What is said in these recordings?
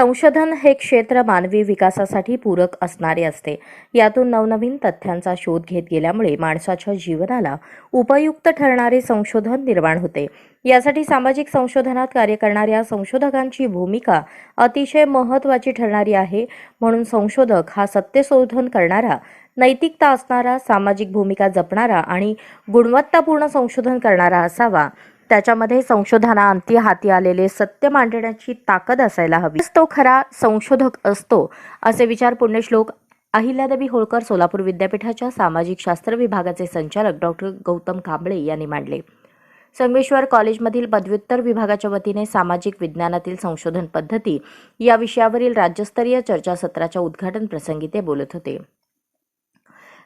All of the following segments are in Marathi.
संशोधन हे क्षेत्र मानवी विकासासाठी पूरक असणारे असते. यातून नवनवीन तथ्यांचा शोध घेत गेल्यामुळे माणसाच्या जीवनाला उपयुक्त ठरणारे संशोधन निर्माण होते. यासाठी सामाजिक संशोधनात कार्य करणाऱ्या संशोधकांची भूमिका अतिशय महत्त्वाची ठरणारी आहे. म्हणून संशोधक हा सत्यशोधन करणारा नैतिकता असणारा सामाजिक भूमिका जपणारा आणि गुणवत्तापूर्ण संशोधन करणारा असावा. त्याच्यामध्ये संशोधनाअंती हाती आलेले सत्य मांडण्याची ताकद असायला हवी. तो खरा संशोधक असतो असे विचार पुण्यश्लोक अहिल्यादेवी होळकर सोलापूर विद्यापीठाच्या सामाजिक शास्त्र विभागाचे संचालक डॉक्टर गौतम कांबळे यांनी मांडले. संगमेश्वर कॉलेजमधील पदव्युत्तर विभागाच्या वतीने सामाजिक विज्ञानातील संशोधन पद्धती या विषयावरील राज्यस्तरीय चर्चासत्राच्या उद्घाटन प्रसंगी ते बोलत होते.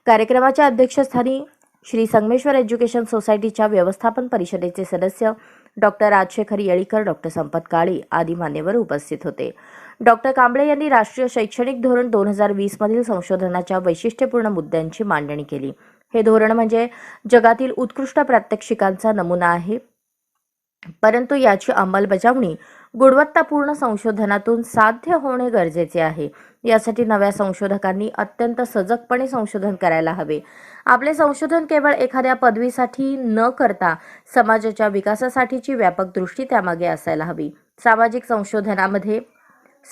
कार्यक्रमाच्या अध्यक्षस्थानी श्री संगमेश्वर एज्युकेशन सोसायटीच्या व्यवस्थापन परिषदेचे सदस्य डॉक्टर राजशेखर येळीकर डॉक्टर संपत काळे आदी मान्यवर उपस्थित होते. डॉक्टर कांबळे यांनी राष्ट्रीय शैक्षणिक धोरण दोन हजार वीसमधील संशोधनाच्या वैशिष्ट्यपूर्ण मुद्द्यांची मांडणी केली. हे धोरण म्हणजे जगातील उत्कृष्ट प्रात्यक्षिकांचा नमुना आहे. परंतु याची अंमलबजावणी गुणवत्तापूर्ण संशोधनातून साध्य होणे गरजेचे आहे. यासाठी नव्या संशोधकांनी अत्यंत सजगपणे संशोधन करायला हवे. आपले संशोधन केवळ एखाद्या पदवीसाठी न करता समाजाच्या विकासासाठीची व्यापक दृष्टी त्यामागे असायला हवी. सामाजिक संशोधनामध्ये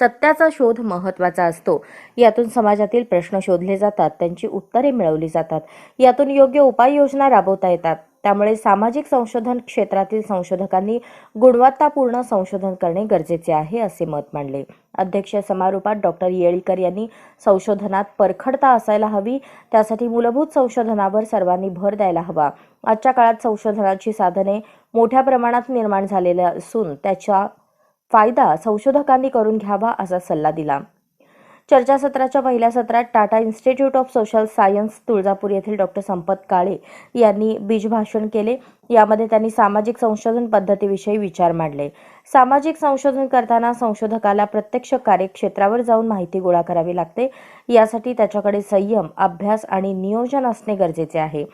सत्याचा शोध महत्त्वाचा असतो. यातून समाजातील प्रश्न शोधले जातात त्यांची उत्तरे मिळवली जातात. यातून योग्य उपाययोजना राबवता येतात. त्यामुळे सामाजिक संशोधन क्षेत्रातील संशोधकांनी गुणवत्तापूर्ण संशोधन करणे गरजेचे आहे असे मत मांडले. अध्यक्ष समारोपात डॉक्टर येळीकर यांनी संशोधनात परखडता असायला हवी त्यासाठी मूलभूत संशोधनावर सर्वांनी भर द्यायला हवा. आजच्या काळात संशोधनाची साधने मोठ्या प्रमाणात निर्माण झालेल्या असून त्याचा फायदा संशोधकांनी करून घ्यावा असा सल्ला दिला. चर्चासत्राच्या पहिल्या सत्रात Tata institute of social science Tuljapur येथील डॉक्टर संपत काळे यांनी बीजभाषण केले. यामध्ये त्यांनी सामाजिक संशोधन पद्धतीविषयी विचार मांडले. सामाजिक संशोधन करताना संशोधकाला प्रत्यक्ष कार्यक्षेत्रावर जाऊन माहिती गोळा करावी लागते. यासाठी त्याच्याकडे संयम अभ्यास आणि नियोजन असणे गरजेचे आहे.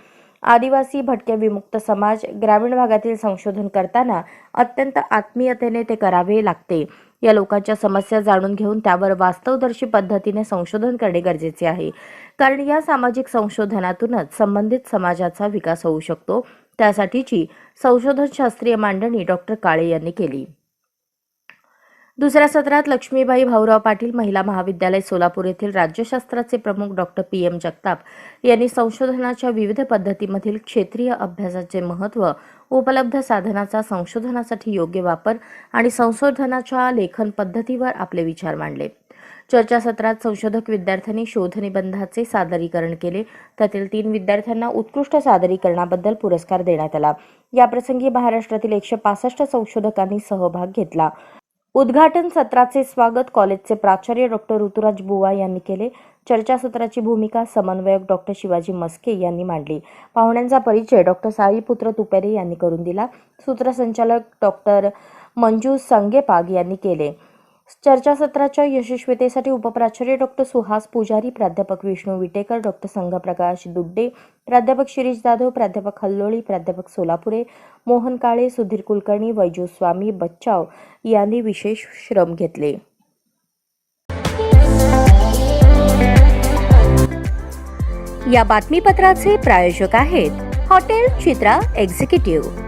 आदिवासी भटके विमुक्त समाज ग्रामीण भागातील संशोधन करताना अत्यंत आत्मीयतेने ते करावे लागते. या लोकांच्या समस्या जाणून घेऊन त्यावर वास्तवदर्शी पद्धतीने संशोधन करणे गरजेचे आहे. कारण या सामाजिक संशोधनातूनच संबंधित समाजाचा विकास होऊ शकतो. त्यासाठीची संशोधन शास्त्रीय मांडणी डॉक्टर काळे यांनी केली. दुसऱ्या सत्रात लक्ष्मीबाई भाऊराव पाटील महिला महाविद्यालय सोलापूर येथील राज्यशास्त्राचे प्रमुख डॉक्टर पी. एम. जगताप यांनी संशोधनाच्या विविध पद्धतीमधील क्षेत्रीय अभ्यासाचे महत्त्व उपलब्ध साधनाचा संशोधनासाठी योग्य वापर आणि संशोधनाच्या लेखन पद्धतीवर आपले विचार मांडले. चर्चासत्रात संशोधक विद्यार्थ्यांनी शोधनिबंधाचे सादरीकरण केले. त्यातील तीन विद्यार्थ्यांना उत्कृष्ट सादरीकरणाबद्दल पुरस्कार देण्यात आला. याप्रसंगी महाराष्ट्रातील एकशे पासष्ट संशोधकांनी सहभाग घेतला. उद्घाटन सत्राचे स्वागत कॉलेजचे प्राचार्य डॉक्टर ऋतुराज बुवा यांनी केले. चर्चासत्राची भूमिका समन्वयक डॉक्टर शिवाजी मस्के यांनी मांडली. पाहुण्यांचा परिचय डॉक्टर साईपुत्र तुपेरे यांनी करून दिला. सूत्रसंचालक डॉक्टर मंजू संगेपाग यांनी केले. चर्चासत्राच्या यशस्वीतेसाठी उपप्राचार्य डॉक्टर सुहास पुजारी प्राध्यापक विष्णू विटेकर डॉक्टर संघप्रकाश दुड्डे प्राध्यापक शिरीष जाधव प्राध्यापक हल्लोळी प्राध्यापक सोलापुरे मोहन काळे सुधीर कुलकर्णी वैजू स्वामी बच्चाव यांनी विशेष श्रम घेतले. या बातमीपत्राचे प्रायोजक आहेत हॉटेल चित्रा एक्झिक्युटिव्ह.